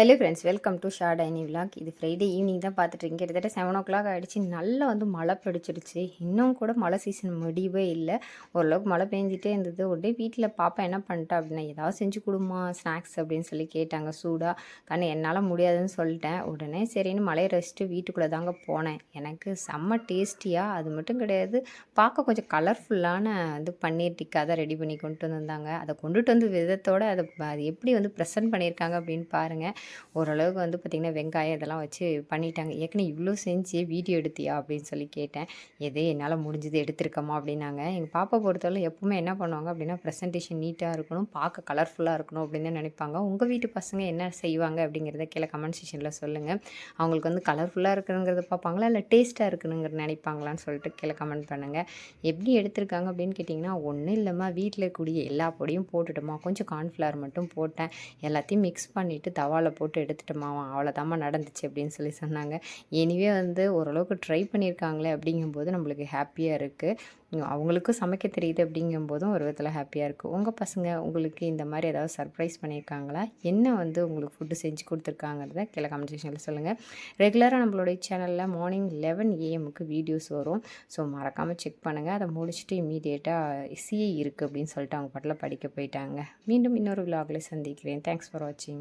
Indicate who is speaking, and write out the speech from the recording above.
Speaker 1: Hello friends welcome to Sha tiny vlog இது Friday evening தான் பார்த்துட்ருக்கீங்க கிட்டத்தட்ட செவன் ஓ கிளாக் ஆகிடுச்சு நல்லா வந்து மழை பிடிச்சிருச்சு. இன்னும் கூட மழை சீசன் முடியவே இல்லை. ஓரளவுக்கு மழை பெஞ்சிட்டே இருந்தது. உடனே வீட்டில் பாப்பா என்ன பண்ணிட்டா அப்படின்னா ஏதாவது செஞ்சு கொடுமா ஸ்நாக்ஸ் அப்படின்னு சொல்லி கேட்டாங்க. சூடாக கண்ணு என்னால் முடியாதுன்னு சொல்லிட்டேன். உடனே சரின்னு மழையை ரசிச்சுட்டு வீட்டுக்குள்ளே தாங்க போனேன். எனக்கு செம்ம டேஸ்டியாக அது மட்டும் கிடையாது. பார்க்க கொஞ்சம் கலர்ஃபுல்லான இது பன்னீர் டிக்கா தான் ரெடி பண்ணி கொண்டு வந்திருந்தாங்க. அதை கொண்டுட்டு வந்து விதத்தோடு அதை அது எப்படி வந்து ப்ரெசென்ட் பண்ணியிருக்காங்க அப்படின்னு பாருங்கள் ஓரளவுக்கு வந்து பார்த்திங்கன்னா வெங்காயம் இதெல்லாம் வச்சு பண்ணிட்டாங்க. ஏற்கனவே இவ்வளோ செஞ்சு வீடியோ எடுத்தியா அப்படின்னு சொல்லி கேட்டேன். எது என்னால் முடிஞ்சது எடுத்திருக்கமா அப்படின்னாங்க. எங்கள் பாப்பா பொறுத்தவரை எப்பவுமே என்ன பண்ணுவாங்க அப்படின்னா ப்ரெசன்டேஷன் நீட்டாக இருக்கணும் பார்க்க கலர்ஃபுல்லாக இருக்கணும் அப்படின்னு தான் நினைப்பாங்க. உங்கள் வீட்டு பசங்க என்ன செய்வாங்க அப்படிங்கிறத கீழே கமெண்ட் செக்ஷனில் சொல்லுங்கள் அவங்களுக்கு வந்து கலர்ஃபுல்லாக இருக்கணுங்கிறத பார்ப்பாங்களா? இல்லை டேஸ்ட்டாக இருக்கணுங்கிற நினைப்பாங்களான்னு சொல்லிட்டு கீழே கமெண்ட் பண்ணுங்கள் எப்படி எடுத்திருக்காங்க அப்படின்னு கேட்டிங்கன்னா ஒன்றும் இல்லைம்மா. வீட்டில் இருக்கக்கூடிய எல்லா பொடியும் போட்டுட்டோமா. கொஞ்சம் கார்ன்ஃப்ளவர் மட்டும் போட்டேன். எல்லாத்தையும் மிக்ஸ் பண்ணிவிட்டு தவாவில் போட்டு எடுத்துட்டோமா அவ்வளோதாம்மா நடந்துச்சு அப்படின்னு சொல்லி சொன்னாங்க. எனிவே வந்து ஓரளவுக்கு ட்ரை பண்ணியிருக்காங்களே அப்படிங்கும்போது நம்மளுக்கு ஹாப்பியாக இருக்குது அவங்களுக்கும் சமைக்க தெரியுது அப்படிங்கும்போதும் ஒரு விதத்தில் ஹாப்பியாக இருக்குது உங்கள் பசங்க உங்களுக்கு இந்த மாதிரி ஏதாவது சர்ப்ரைஸ் பண்ணியிருக்காங்களா? என்ன வந்து உங்களுக்கு ஃபுட்டு செஞ்சு கொடுத்துருக்காங்கிறத கீழே கமெண்ட் செக்ஷனில் சொல்லுங்கள் ரெகுலராக நம்மளுடைய சேனலில் மார்னிங் லெவன் ஏஎம்க்கு வீடியோஸ் வரும். ஸோ மறக்காமல் செக் பண்ணுங்கள் அதை முடிச்சுட்டு இமீடியேட்டாக சிஏ இருக்குது அப்படின்னு சொல்லிட்டு அவங்க பாட்டில் படிக்க போயிட்டாங்க. மீண்டும் இன்னொரு விலாகில் சந்திக்கிறேன். தேங்க்ஸ் ஃபார் வாட்சிங்